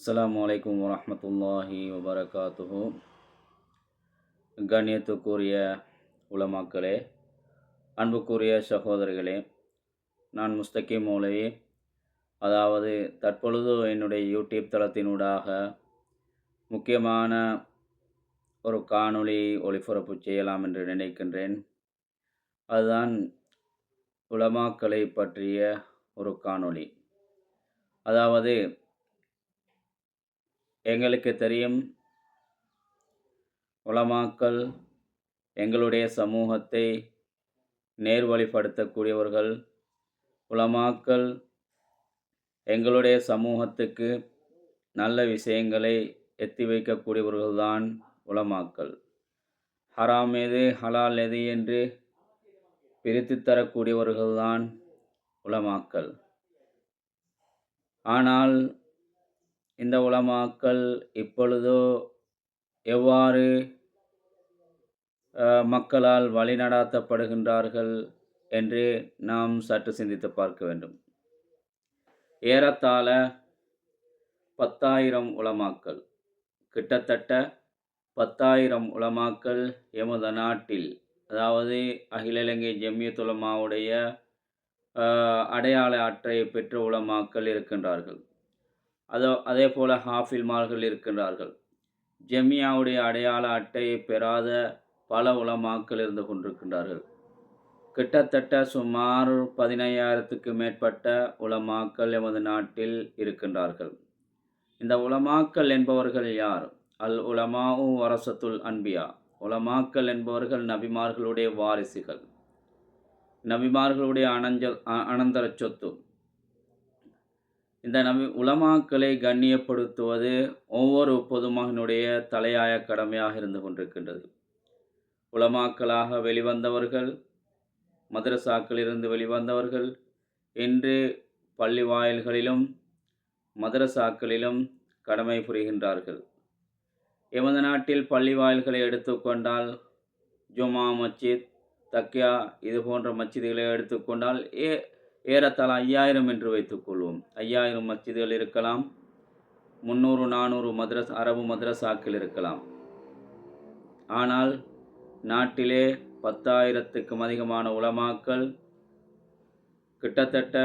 அஸ்லாம் வலைக்கம் வரமத்துல்லாஹி வபரகாத்துஹு கண்ணியத்துக்குரிய உலமாக்களே அன்புக்குரிய சகோதரர்களே நான் முஸ்தகி மௌலவி. அதாவது தற்பொழுது என்னுடைய யூடியூப் தளத்தினூடாக முக்கியமான ஒரு காணொளி ஒளிபரப்பு செய்யலாம் என்று நினைக்கின்றேன். அதுதான் உலமாக்களை பற்றிய ஒரு காணொளி. அதாவது எங்களுக்கு தெரியும். உலமாக்கள் எங்களுடைய சமூகத்தை நேர்வழிப்படுத்தக்கூடியவர்கள். உலமாக்கள் எங்களுடைய சமூகத்துக்கு நல்ல விஷயங்களை எத்தி வைக்கக்கூடியவர்கள்தான் உலமாக்கள். ஹராம் எது ஹலால் எது என்று பிரித்து தரக்கூடியவர்கள்தான் உலமாக்கள். ஆனால் இந்த உலமாக்கள் இப்பொழுதோ எவ்வாறு மக்களால் வழிநடாத்தப்படுகின்றார்கள் என்று நாம் சற்று சிந்தித்து பார்க்க வேண்டும். ஏறத்தாழ பத்தாயிரம் உலமாக்கள் கிட்டத்தட்ட பத்தாயிரம் உலமாக்கள் எமது நாட்டில் அதாவது அகில இலங்கை ஜம்மியத் உலமாவுடைய அடையாள அட்டையை பெற்ற உலமாக்கள் இருக்கின்றார்கள். அதோ அதே போல் ஹாஃபில்மார்கள் இருக்கின்றார்கள். ஜெமியாவுடைய அடையாள அட்டையை பெறாத பல உலமாக்கள் இருந்து கொண்டிருக்கின்றார்கள். கிட்டத்தட்ட சுமார் பதினையாயிரத்துக்கு மேற்பட்ட உலமாக்கள் எமது நாட்டில் இருக்கின்றார்கள். இந்த உலமாக்கள் என்பவர்கள் யார்? அல் உலமாவு வரசத்துல் அன்பியா. உலமாக்கள் என்பவர்கள் நபிமார்களுடைய வாரிசுகள். நபிமார்களுடைய அனஞ்ச அ- அனந்தர சொத்து. இந்த நபி உலமாக்களை கண்ணியப்படுத்துவது ஒவ்வொரு பொதுமகனுடைய தலையாய கடமையாக இருந்து கொண்டிருக்கின்றது. உலமாக்களாக வெளிவந்தவர்கள் மதரசாக்களிலிருந்து வெளிவந்தவர்கள் இன்று பள்ளி வாயில்களிலும் மதரசாக்களிலும் கடமை புரிகின்றார்கள். எமது நாட்டில் பள்ளி வாயில்களை எடுத்துக்கொண்டால் ஜுமா மஸ்ஜித் தக்கியா இது போன்ற மஸ்ஜிதுகளை எடுத்துக்கொண்டால் ஏ ஏறத்தாழ ஐயாயிரம் என்று வைத்துக்கொள்வோம் ஐயாயிரம் மஸ்ஜிதுகள் இருக்கலாம். முந்நூறு நானூறு மதரஸ் அரபு மதரசாக்கள் இருக்கலாம். ஆனால் நாட்டிலே பத்தாயிரத்துக்கும் அதிகமான உலமாக்கள் கிட்டத்தட்ட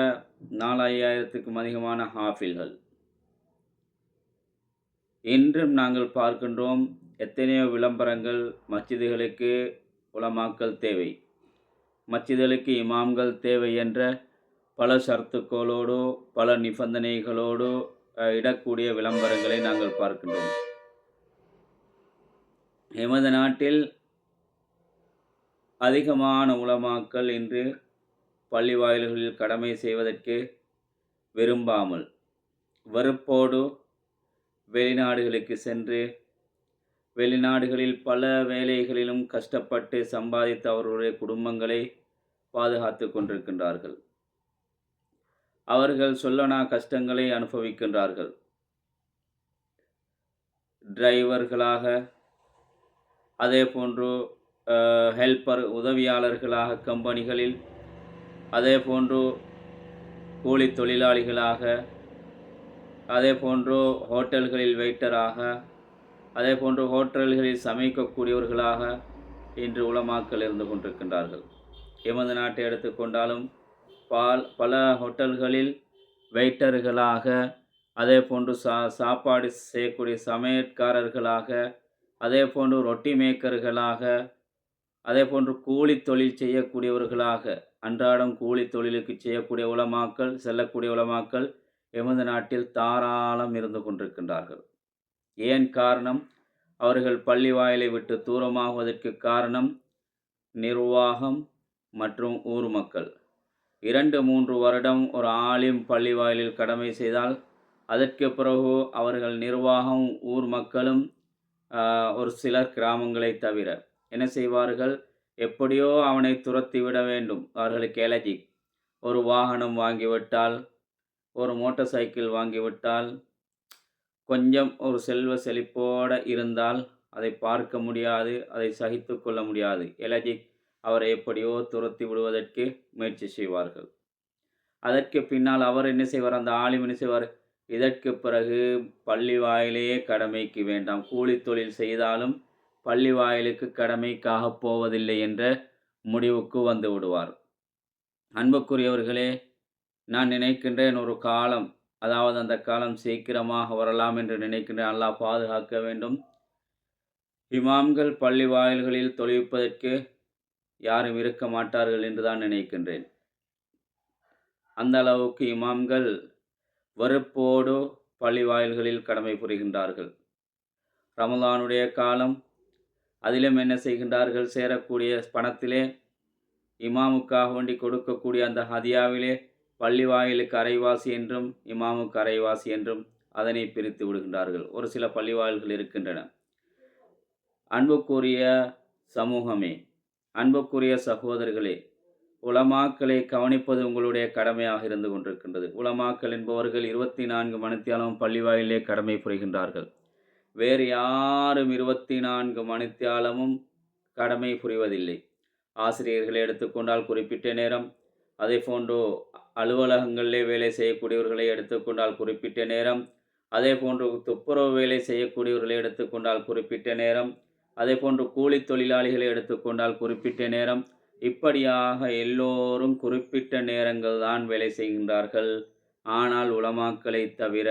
நாலாயிரத்துக்கும் அதிகமான ஹாஃபில்கள். இன்றும் நாங்கள் பார்க்கின்றோம் எத்தனையோ விளம்பரங்கள் மஸ்ஜிதுகளுக்கு உலமாக்கல் தேவை. மச்சிதுகளுக்கு இமாம்கள் தேவை என்ற பல சர்த்துக்களோடோ பல நிபந்தனைகளோடோ இடக்கூடிய விளம்பரங்களை நாங்கள் பார்க்கின்றோம். எமது நாட்டில் அதிகமான உலமாக்கள் இன்று பள்ளி வாயில்களில் கடமை செய்வதற்கு விரும்பாமல் வெறுப்போடு வெளிநாடுகளுக்கு சென்று வெளிநாடுகளில் பல வேலைகளிலும் கஷ்டப்பட்டு சம்பாதித்து அவர்களுடைய குடும்பங்களை பாதுகாத்து கொண்டிருக்கின்றார்கள். அவர்கள் சொல்லனா கஷ்டங்களை அனுபவிக்கின்றார்கள். டிரைவர்களாக அதே போன்று ஹெல்ப்பர் உதவியாளர்களாக கம்பெனிகளில் அதே போன்று கூலி தொழிலாளிகளாக அதே போன்று ஹோட்டல்களில் வெயிட்டராக அதே போன்று ஹோட்டல்களில் சமைக்கக்கூடியவர்களாக இன்று உலமாக்கள் இருந்து கொண்டிருக்கின்றார்கள். எமது நாட்டை எடுத்துக்கொண்டாலும் பால் பல ஹோட்டல்களில் வெயிட்டர்களாக அதே போன்று சா சாப்பாடு செய்யக்கூடிய சமையற்காரர்களாக அதே போன்று ரொட்டி மேக்கர்களாக அதே போன்று கூலி தொழில் செய்யக்கூடியவர்களாக அன்றாடம் கூலி தொழிலுக்கு செய்யக்கூடிய உலமாக்கள் செல்லக்கூடிய உலமாக்கள் எமது நாட்டில் தாராளம் இருந்து கொண்டிருக்கின்றார்கள். ஏன் காரணம்? அவர்கள் பள்ளி வாயிலை விட்டு தூரமாகுவதற்கு காரணம் நிர்வாகம் மற்றும் ஊர் மக்கள். இரண்டு மூன்று வருடம் ஒரு ஆலிம் பள்ளி வாயிலில் கடமை செய்தால் அதற்கு பிறகு அவர்கள் நிர்வாகம் ஊர் மக்களும் ஒரு சிலர் கிராமங்களை தவிர என்ன செய்வார்கள்? எப்படியோ அவனை துரத்தி விட வேண்டும். அவர்களுக்கு எலர்ஜி. ஒரு வாகனம் வாங்கிவிட்டால் ஒரு மோட்டார் சைக்கிள் வாங்கிவிட்டால் கொஞ்சம் ஒரு செல்வ செழிப்போடு இருந்தால் அதை பார்க்க முடியாது அதை சகித்து கொள்ள முடியாது. எலர்ஜிக் அவரை எப்படியோ துரத்தி விடுவதற்கு முயற்சி செய்வார்கள். அதற்கு பின்னால் அவர் என்ன செய்வார்? அந்த ஆலிம் என்ன செய்வார்? இதற்கு பிறகு பள்ளி வாயிலேயே கடமைக்கு வேண்டாம். கூலி தொழில் செய்தாலும் பள்ளி வாயிலுக்கு கடமைக்காக போவதில்லை என்ற முடிவுக்கு வந்து விடுவார். அன்புக்குரியவர்களே நான் நினைக்கின்றேன் ஒரு காலம் அதாவது அந்த காலம் சீக்கிரமாக வரலாம் என்று நினைக்கின்றேன். அல்லாஹ் பாதுகாக்க வேண்டும். இமாம்கள் பள்ளி வாயில்களில் தொழுவிப்பதற்கு யாரும் இருக்க மாட்டார்கள் என்று தான் நினைக்கின்றேன். அந்த அளவுக்கு இமாம்கள் வெறுப்போடு பள்ளி வாயில்களில் கடமை புரிகின்றார்கள். ரமலானுடைய காலம் அதிலும் என்ன செய்கின்றார்கள்? சேரக்கூடிய பணத்திலே இமாமுக்காக வேண்டி கொடுக்கக்கூடிய அந்த ஹதியாவிலே பள்ளி வாயிலுக்கு அரைவாசி என்றும் இமாமுக்கு அரைவாசி என்றும் அதனை பிரித்து விடுகின்றார்கள். ஒரு சில பள்ளி வாயில்கள் இருக்கின்றன. அன்புக்குரிய சமூகமே அன்புக்குரிய சகோதரர்களே உலமாக்களை கவனிப்பது உங்களுடைய கடமையாக இருந்து கொண்டிருக்கின்றது. உலமாக்கள் என்பவர்கள் இருபத்தி நான்கு மணித்தியாலும் பள்ளி வாயிலே கடமை புரிகின்றார்கள். வேறு யாரும் இருபத்தி நான்கு மணித்தியாலமும் கடமை புரிவதில்லை. ஆசிரியர்களை எடுத்துக்கொண்டால் குறிப்பிட்ட நேரம் அதே போன்று அலுவலகங்களிலே வேலை செய்யக்கூடியவர்களை எடுத்துக்கொண்டால் குறிப்பிட்ட நேரம் அதே போன்று துப்புரவு வேலை செய்யக்கூடியவர்களை எடுத்துக்கொண்டால் குறிப்பிட்ட நேரம் அதே போன்று கூலி தொழிலாளிகளை எடுத்துக்கொண்டால் குறிப்பிட்ட நேரம் இப்படியாக எல்லோரும் குறிப்பிட்ட நேரங்கள் தான் வேலை செய்கின்றார்கள். ஆனால் உலமாக்களை தவிர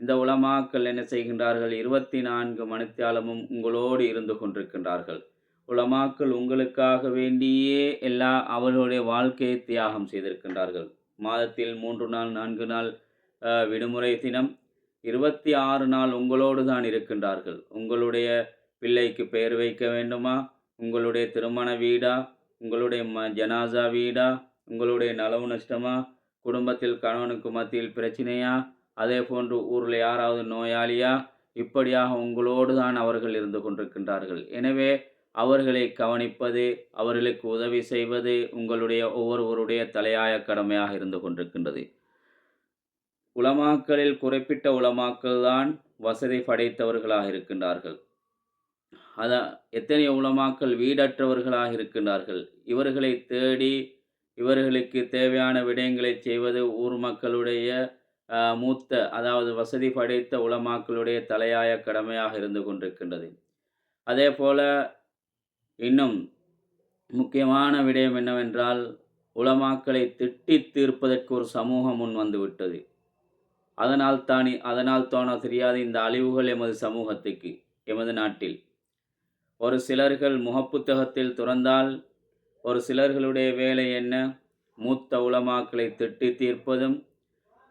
இந்த உலமாக்கள் என்ன செய்கின்றார்கள்? இருபத்தி நான்கு மணித்தியாலமும் உங்களோடு இருந்து கொண்டிருக்கின்றார்கள். உலமாக்கள் உங்களுக்காக வேண்டியே எல்லா அவர்களுடைய வாழ்க்கையை தியாகம் செய்திருக்கின்றார்கள். மாதத்தில் மூன்று நாள் நான்கு நாள் விடுமுறை தினம் இருபத்தி ஆறு நாள் உங்களோடு தான் இருக்கின்றார்கள். உங்களுடைய பிள்ளைக்கு பெயர் வைக்க வேண்டுமா? உங்களுடைய திருமண வீடா? உங்களுடைய ம ஜனாசா வீடா? உங்களுடைய நலவு நஷ்டமா? குடும்பத்தில் கணவனுக்கு மத்தியில் பிரச்சனையா? அதே போன்று ஊரில் யாராவது நோயாளியா? இப்படியாக உங்களோடு தான் அவர்கள் இருந்து கொண்டிருக்கின்றார்கள். எனவே அவர்களை கவனிப்பது அவர்களுக்கு உதவி செய்வது உங்களுடைய ஒவ்வொருவருடைய தலையாய கடமையாக இருந்து கொண்டிருக்கின்றது. உலமாக்களில் குறிப்பிட்ட உலமாக்கள் தான் வசதி படைத்தவர்களாக இருக்கின்றார்கள். அதான் எத்தனை உலமாக்கள் வீடற்றவர்களாக இருக்கின்றார்கள். இவர்களை தேடி இவர்களுக்கு தேவையான விடயங்களை செய்வது ஊர் மக்களுடைய மூத்த அதாவது வசதி படைத்த உலமாக்களுடைய தலையாய கடமையாக இருந்து கொண்டிருக்கின்றது. அதே போல இன்னும் முக்கியமான விடயம் என்னவென்றால் உலமாக்களை திட்டி தீர்ப்பதற்கு ஒரு சமூகம் முன் வந்துவிட்டது. அதனால் தான் அதனால் தோண தெரியாத இந்த அழிவுகள் எமது சமூகத்துக்கு எமது நாட்டில். ஒரு சிலர்கள் முகப்புத்தகத்தில் துறந்தால் ஒரு சிலர்களுடைய வேலை என்ன? மூத்த உளமாக்களை திட்டி தீர்ப்பதும்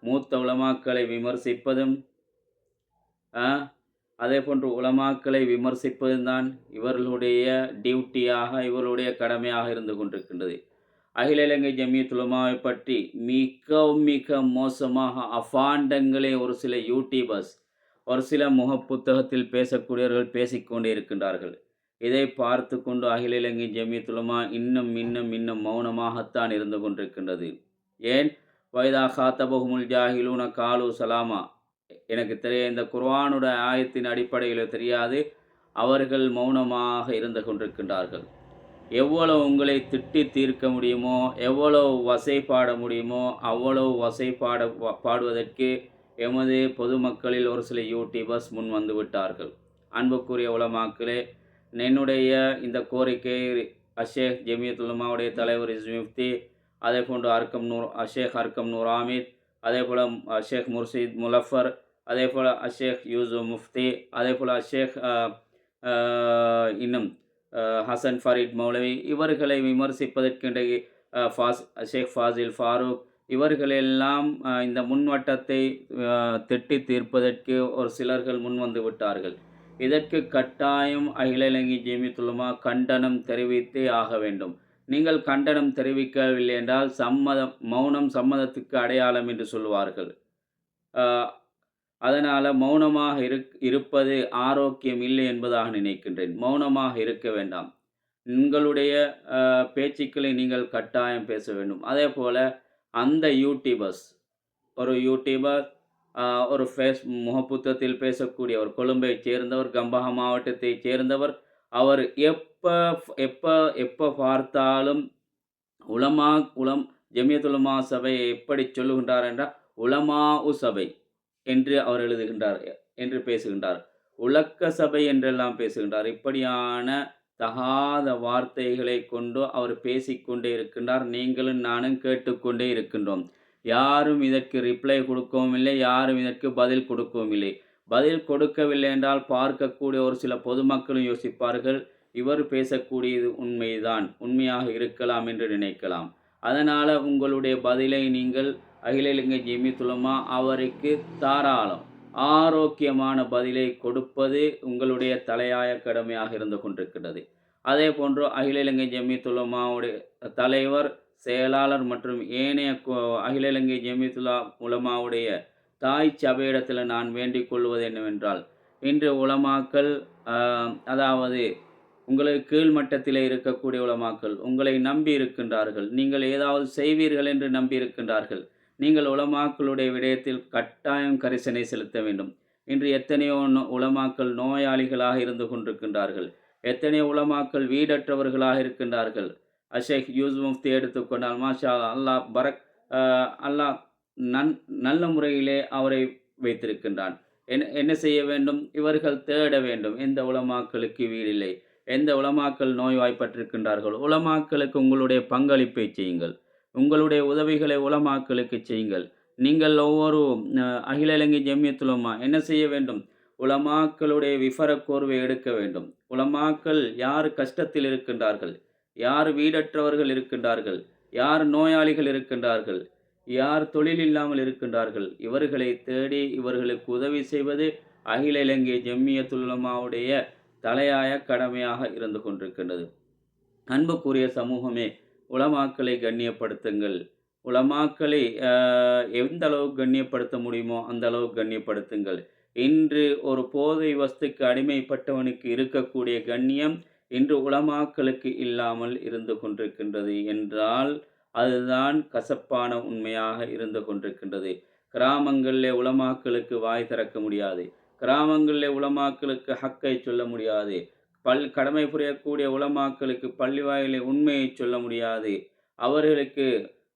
மூத்த உளமாக்களை விமர்சிப்பதும் அதே போன்று உலமாக்களை விமர்சிப்பதுதான் இவர்களுடைய டியூட்டியாக இவர்களுடைய கடமையாக இருந்து கொண்டிருக்கின்றது. அகில இலங்கை ஜமியத் உலமாவை பற்றி மிக மிக மோசமாக அஃபாண்டங்களை ஒரு சில யூடியூபர்ஸ் ஒரு சில முக புத்தகத்தில் பேசக்கூடியவர்கள் பேசிக்கொண்டே இருக்கின்றார்கள். இதை பார்த்து கொண்டு அகில இலங்கை ஜமியத்துலமா இன்னும் இன்னும் இன்னும் மௌனமாகத்தான் இருந்து கொண்டிருக்கின்றது. ஏன்? வைதா காத்தபகுமுல் ஜாஹிலூன காலு சலாமா. எனக்கு தெரிய இந்த குர்வானோட ஆயத்தின் அடிப்படையில் தெரியாது. அவர்கள் மௌனமாக இருந்து கொண்டிருக்கின்றார்கள். எவ்வளவு உங்களை திட்டி தீர்க்க முடியுமோ எவ்வளவு வசை பாட முடியுமோ அவ்வளவு வசை பாட பாடுவதற்கு எமது பொதுமக்களில் ஒரு சில யூடியூபர்ஸ் முன் வந்து விட்டார்கள். அன்புக்குரிய உலமாக்களே என்னுடைய இந்த கோரிக்கை அஷேக் ஜெமியத்துலமாவுடைய தலைவர் இஸ்மிஃப்தி அதே போன்று அர்க்கம் நூர் அஷேக் அர்க்கம் நூர் ஆமித் அதே போல் அஷேக் முர்ஷித் முலஃபர் அதே போல் அஷேக் யூசு முஃப்தி அதே போல் அஷேக் இன்னும் ஹசன் ஃபரீத் மௌலவி இவர்களை விமர்சிப்பதற்கிடையே ஃபாஸ் ஷேக் ஃபாசில் ஃபாரூக் இவர்களெல்லாம் இந்த முன்வட்டத்தை திட்டி தீர்ப்பதற்கு ஒரு சிலர்கள் முன்வந்து விட்டார்கள். இதற்கு கட்டாயம் அகில இலங்கை ஜெமித்துலமா கண்டனம் தெரிவித்தே ஆக வேண்டும். நீங்கள் கண்டனம் தெரிவிக்கவில்லை என்றால் சம்மதம் மௌனம் சம்மதத்துக்கு அடையாளம் என்று சொல்வார்கள் அதனால் மௌனமாக இரு இருப்பது ஆரோக்கியம் இல்லை என்பதாக நினைக்கின்றேன். மௌனமாக இருக்க வேண்டாம். உங்களுடைய பேச்சுக்களை நீங்கள் கட்டாயம் பேச வேண்டும். அதே போல் அந்த யூடியூபர்ஸ் ஒரு யூடியூபர் ஒரு ஃபேஸ் முகப்புத்தத்தில் பேசக்கூடிய ஒரு கொழும்பை சேர்ந்தவர் கம்பஹா மாவட்டத்தைச் சேர்ந்தவர். அவர் எப்போ எப்போ எப்போ பார்த்தாலும் உலமா உலம் ஜமியத்துலமா சபையை எப்படி சொல்லுகின்றார் என்றால் உலமா உ சபை என்று அவர் எழுதுகின்றார் என்று பேசுகின்றார். உலக்க சபை என்றெல்லாம் பேசுகின்றார். இப்படியான தகாத வார்த்தைகளை கொண்டு அவர் பேசிக்கொண்டே இருக்கின்றார். நீங்களும் நானும் கேட்டுக்கொண்டே இருக்கின்றோம். யாரும் இதற்கு ரிப்ளை கொடுக்கவும் இல்லை யாரும் இதற்கு பதில் கொடுக்கவும் இல்லை பதில் கொடுக்கவில்லை என்றால் பார்க்கக்கூடிய ஒரு சில பொதுமக்களும் யோசிப்பார்கள் இவர் பேசக்கூடியது உண்மைதான் உண்மையாக இருக்கலாம் என்று நினைக்கலாம். அதனால் உங்களுடைய பதிலை நீங்கள் அகில இலங்கை துலமா அவருக்கு தாராளம் ஆரோக்கியமான பதிலை கொடுப்பது உங்களுடைய தலையாய கடமையாக இருந்து கொண்டிருக்கிறது அதே போன்று அகில இலங்கை ஜெமித்துலமாவுடைய தலைவர் செயலாளர் மற்றும் ஏனைய அகில இலங்கை ஜெமித்துலா உலமாவுடைய தாய் சபையிடத்தில் நான் வேண்டிக் கொள்வது என்னவென்றால் இன்று உலமாக்கள் அதாவது உங்களுக்கு கீழ்மட்டத்தில் இருக்கக்கூடிய உலமாக்கள் உங்களை நம்பி இருக்கின்றார்கள். நீங்கள் ஏதாவது செய்வீர்கள் என்று நம்பி இருக்கின்றார்கள். நீங்கள் உலமாக்களுடைய விடயத்தில் கட்டாயம் கரிசனை செலுத்த வேண்டும். இன்று எத்தனையோ உலமாக்கள் நோயாளிகளாக இருந்து கொண்டிருக்கின்றார்கள். எத்தனையோ உலமாக்கள் வீடற்றவர்களாக இருக்கின்றார்கள். அஷேக் யூஸ் முஃப்தி எடுத்துக்கொண்டால் மாஷா அல்லாஹ் பரக் அல்லாஹ் நன் நல்ல முறையிலே அவரை வைத்திருக்கின்றான். என்ன என்ன செய்ய வேண்டும்? இவர்கள் தேட வேண்டும். எந்த உலமாக்களுக்கு வீடில்லை. எந்த உலமாக்கள் நோய்வாய்ப்பட்டிருக்கின்றார்கள்? உலமாக்களுக்கு உங்களுடைய பங்களிப்பை செய்யுங்கள். உங்களுடைய உதவிகளை உலமாக்களுக்கு செய்யுங்கள். நீங்கள் ஒவ்வொரு அகில இலங்கை ஜெமியத்துலமா என்ன செய்ய வேண்டும்? உலமாக்களுடைய விஃபர கோர்வை எடுக்க வேண்டும். உலமாக்கள் யார் கஷ்டத்தில் இருக்கின்றார்கள்? யார் வீடற்றவர்கள் இருக்கின்றார்கள்? யார் நோயாளிகள் இருக்கின்றார்கள்? யார் தொழில் இல்லாமல் இருக்கின்றார்கள்? இவர்களை தேடி இவர்களுக்கு உதவி செய்வது அகில இலங்கை ஜம்மியத்துலமாவுடைய தலையாய கடமையாக இருந்து கொண்டிருக்கின்றது. அன்புக்குரிய சமூகமே உலமாக்களை கண்ணியப்படுத்துங்கள். உலமாக்களை எந்த அளவுக்கு கண்ணியப்படுத்த முடியுமோ அந்த அளவுக்கு கண்ணியப்படுத்துங்கள். இன்று ஒரு போதை வஸ்துக்கு அடிமைப்பட்டவனுக்கு இருக்கக்கூடிய கண்ணியம் இன்று உலமாக்களுக்கு இல்லாமல் இருந்து கொண்டிருக்கின்றது என்றால் அதுதான் கசப்பான உண்மையாக இருந்து கொண்டிருக்கின்றது. கிராமங்களில் உலமாக்களுக்கு வாய் திறக்க முடியாது. கிராமங்களில் உலமாக்களுக்கு ஹக்கை சொல்ல முடியாது. பல் கடமை புரியக்கூடிய உலமாக்களுக்கு பள்ளி வாயிலே உண்மையை சொல்ல முடியாது. அவர்களுக்கு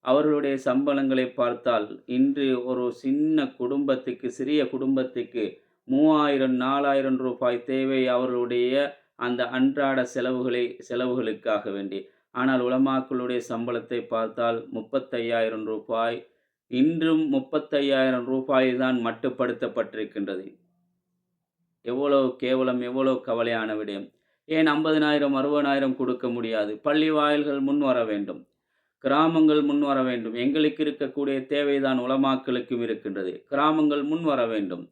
அவர்களுடைய சம்பளங்களை பார்த்தால் இன்று ஒரு சின்ன குடும்பத்துக்கு சிறிய குடும்பத்துக்கு மூவாயிரம் நாலாயிரம் ரூபாய் தேவை அவர்களுடைய அந்த அன்றாட செலவுகளை செலவுகளுக்காக வேண்டி. ஆனால் உலமாக்களுடைய சம்பளத்தை பார்த்தால் முப்பத்தையாயிரம் ரூபாய் இன்றும் முப்பத்தையாயிரம் ரூபாய் தான் மட்டுப்படுத்தப்பட்டிருக்கின்றது. எவ்வளோ கேவலம் எவ்வளோ கவலையான விடயம். ஏன் ஐம்பதினாயிரம் அறுபதாயிரம் கொடுக்க முடியாது? பள்ளி வாயில்கள் முன் வர வேண்டும். கிராமங்கள் முன் வர வேண்டும். எங்களுக்கு இருக்கக்கூடிய தேவைதான் உலமாக்களுக்கும் இருக்கின்றது. கிராமங்கள் முன் வர வேண்டும்.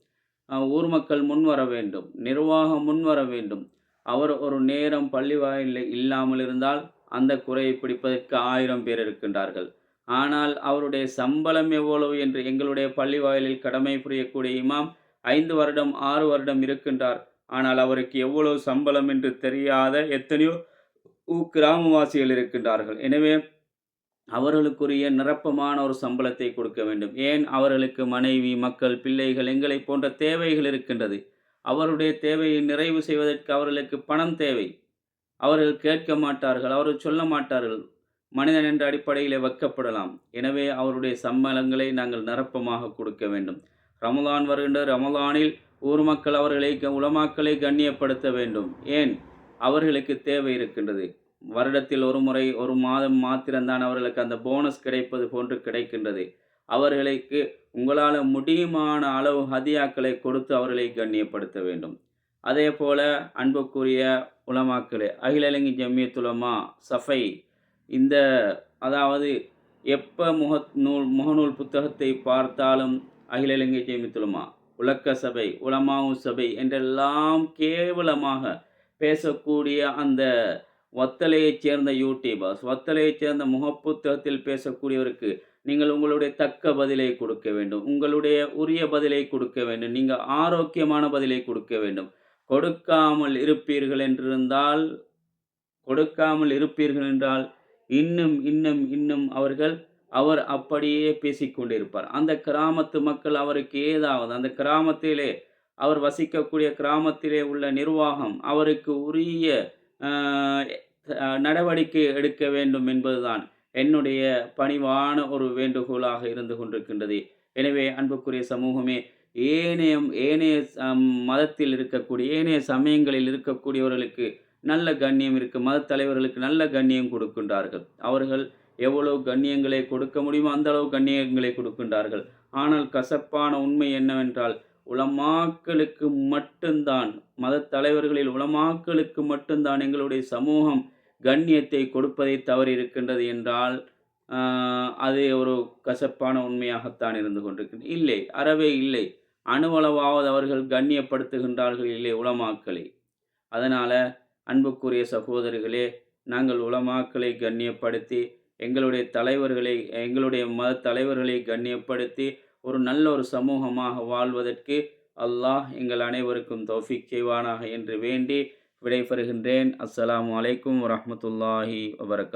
ஊர் மக்கள் முன் வர வேண்டும். நிர்வாகம் முன் வர வேண்டும். அவர் ஒரு நேரம் பள்ளி வாயிலில் இல்லாமல் இருந்தால் அந்த குறையை பிடிப்பதற்கு ஆயிரம் பேர் இருக்கின்றார்கள். ஆனால் அவருடைய சம்பளம் எவ்வளவு என்று எங்களுடைய பள்ளி வாயிலில் கடமை புரியக்கூடிய இமாம் ஐந்து வருடம் ஆறு வருடம் இருக்கின்றார். ஆனால் அவருக்கு எவ்வளவு சம்பளம் என்று தெரியாத எத்தனையோ கிராமவாசிகள் இருக்கின்றார்கள். எனவே அவர்களுக்குரிய நிரப்பமான ஒரு சம்பளத்தை கொடுக்க வேண்டும். ஏன்? அவர்களுக்கு மனைவி மக்கள் பிள்ளைகள் எங்களை போன்ற தேவைகள் இருக்கின்றது. அவருடைய தேவையை நிறைவு செய்வதற்கு அவர்களுக்கு பணம் தேவை. அவர்கள் கேட்க மாட்டார்கள் அவர்கள் சொல்ல மாட்டார்கள். மனிதன் என்ற அடிப்படையில் வைக்கப்படலாம். எனவே அவருடைய சம்மளங்களை நாங்கள் நிரப்பமாக கொடுக்க வேண்டும். ரமலான் வருகின்ற ரமலானில் ஊர் மக்கள் அவர்களை உலமாக்களை கண்ணியப்படுத்த வேண்டும். ஏன்? அவர்களுக்கு தேவை இருக்கின்றது. வருடத்தில் ஒரு முறை ஒரு மாதம் மாத்திரம்தான் அவர்களுக்கு அந்த போனஸ் கிடைப்பது போன்று கிடைக்கின்றது. அவர்களுக்கு உங்களால் முடியுமான அளவு ஹதியாக்களை கொடுத்து அவர்களை கண்ணியப்படுத்த வேண்டும். அதே போல அன்புக்குரிய உலமாக்களே அகில இலங்கை ஜம்மியத்துலமா சஃபை இந்த அதாவது எப்போ முக நூல் முகநூல் புத்தகத்தை பார்த்தாலும் அகில இலங்கை ஜெயமித்துலமா உலக்க சபை உலமாவு சபை என்றெல்லாம் கேவலமாக பேசக்கூடிய அந்த வத்தலையைச் சேர்ந்த யூடியூபர்ஸ் வத்தலையைச் சேர்ந்த முகப்புத்தகத்தில் பேசக்கூடியவருக்கு நீங்கள் உங்களுடைய தக்க பதிலை கொடுக்க வேண்டும். உங்களுடைய உரிய பதிலை கொடுக்க வேண்டும். நீங்கள் ஆரோக்கியமான பதிலை கொடுக்க வேண்டும். கொடுக்காமல் இருப்பீர்கள் என்றிருந்தால் கொடுக்காமல் இருப்பீர்கள் என்றால் இன்னும் இன்னும் இன்னும் அவர்கள் அவர் அப்படியே பேசிக்கொண்டிருப்பார். அந்த கிராமத்து மக்கள் அவருக்கு ஏதாவது அந்த கிராமத்திலே அவர் வசிக்கக்கூடிய கிராமத்திலே உள்ள நிர்வாகம் அவருக்கு உரிய நடவடிக்கை எடுக்க வேண்டும் என்பதுதான் என்னுடைய பணிவான ஒரு வேண்டுகோளாக இருந்து கொண்டிருக்கின்றது. எனவே அன்புக்குரிய சமூகமே ஏனைய ஏனைய மதத்தில் இருக்கக்கூடிய ஏனைய சமயங்களில் இருக்கக்கூடியவர்களுக்கு நல்ல கண்ணியம் இருக்கு மத தலைவர்களுக்கு நல்ல கண்ணியம் கொடுக்கின்றார்கள். அவர்கள் எவ்வளவு கண்ணியங்களை கொடுக்க முடியுமோ அந்த அளவு கண்ணியங்களை கொடுக்கின்றார்கள். ஆனால் கசப்பான உண்மை என்னவென்றால் உலமாக்களுக்கு மட்டும்தான் மதத்தலைவர்களில் உலமாக்களுக்கு மட்டும்தான் எங்களுடைய சமூகம் கண்ணியத்தை கொடுப்பதை தவறிருக்கின்றது என்றால் அது ஒரு கசப்பான உண்மையாகத்தான் இருந்து கொண்டிருக்கிறது இல்லை அறவே இல்லை. அணுவளவாவது அவர்கள் கண்ணியப்படுத்துகின்றார்கள். இல்லை உலமாக்களை அதனால் அன்புக்குரிய சகோதரிகளே நாங்கள் உளமாக்களை கண்ணியப்படுத்தி எங்களுடைய தலைவர்களை எங்களுடைய மத தலைவர்களை கண்ணியப்படுத்தி ஒரு நல்ல ஒரு சமூகமாக வாழ்வதற்கு அல்லாஹ் எங்கள் அனைவருக்கும் தௌஃபிக் செய்வானாக என்று வேண்டி விடைபெறுகின்றேன். அஸ்ஸலாமு அலைக்கும் வரமத்துல்லாஹி வபரகாத்.